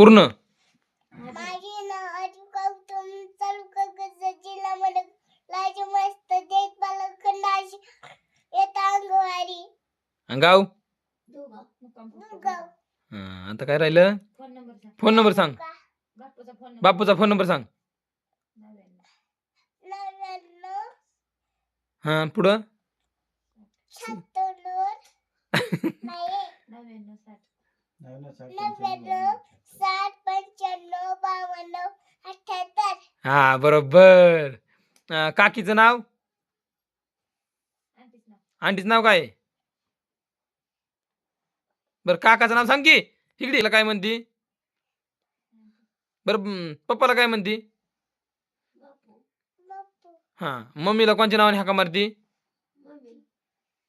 पूर्ण. गाव हा, आता काय राहिलं? फोन नंबर सांग. फोन नंबर सांग. बापूचा फोन नंबर. बापूचा फोन नंबर सांग. हा पुढं? हा बरोबर. काकीचं नाव? आंटीचं नाव. काय? बर काकाचं नाव सांग की. इकडे काय म्हणती? बर पप्पाला काय म्हणती? बापू. हा मम्मीला कोणत्या नावाने हाका मारती?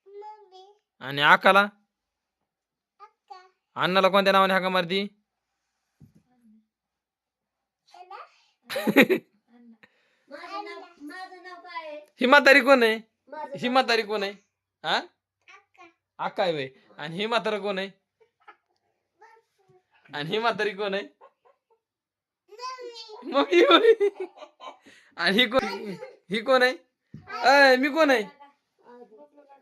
मम्मी. आणि आकाला? अण्णाला कोणत्या नावाने हाका मारती? अण्णा ही म्हातारी कोण आहे? माझं ही म्हातारी कोण आहे? हा? अक्का आका आहे व्हय. आणि ही म्हातारा कोण आहे? आणि ही म्हातारी कोण आहे? Mummy mummy. होय. आणि ही कोण ही कोण आहे? अय मी कोण आहे?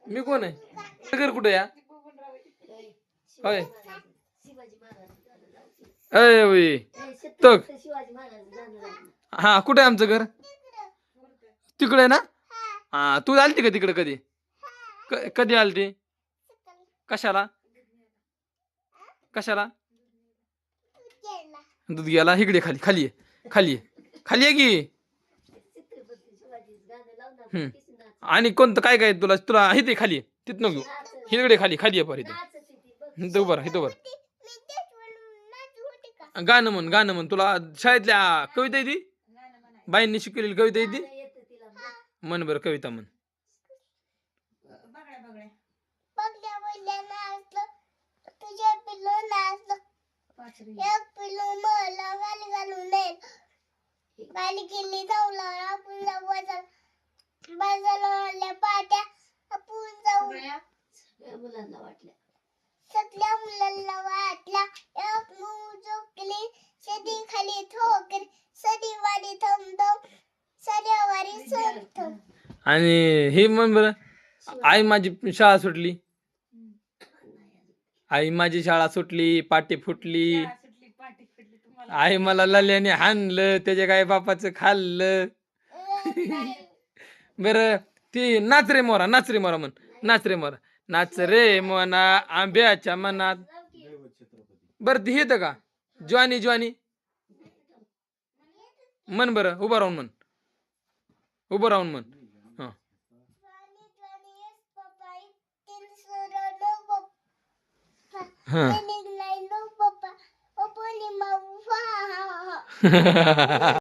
मी कोण आहे? घर कुठे या? होय. अय. शिवाजी महाराज हा कुठे आहे आमचं घर? तिकडे आहे ना? हा तू आलती का तिकडे कधी? कधी आलती? कशाला? कशाला? दूध घ्यायला. इकडे खाली खाली आहे खाली आहे खाली आहे की? आणि कोणतं काय काय तुला? तुला इथे खाली. आहे. तिथनं घेऊ. इकडे खाली खाली आहे पर इथं. ती इथं उभं राहा, इथं उभं राहा. गाणं म्हण गाणं म्हण तुला शाळेतल्या कविता येते बाईंनी शिकवलेली कविता येते येतं तिला म्हण बरं कविता म्हण. बघड्या बघड्या तुझ्या पाचरी एक मला गाणी घालून आपण बाजारला पाट्या आपण जाऊ सगळ्या सगळ्या मुलांना वाटल्या मुलांना वाटला. एक मूग सदी खाली ठोकरी सदी वाडी थमथम सड्यावारी समथम आणि हे म्हण बरं आई माझी शाळा सुटली. आई माझी शाळा सुटली पाटी फुटली. आई मला लल्याने हाणलं त्याच्या काय बापाचं खाल्लं. बरं ती नाच रे मोरा नाच रे मोरा म्हण नाच रे मोरा. नाच रे मोना आंब्याच्या मनात. बरं ती येतं का? ज्वानी ज्वानी. म्हण बरं उभं राहून म्हण. उभं राहून म्हण. हा. हा.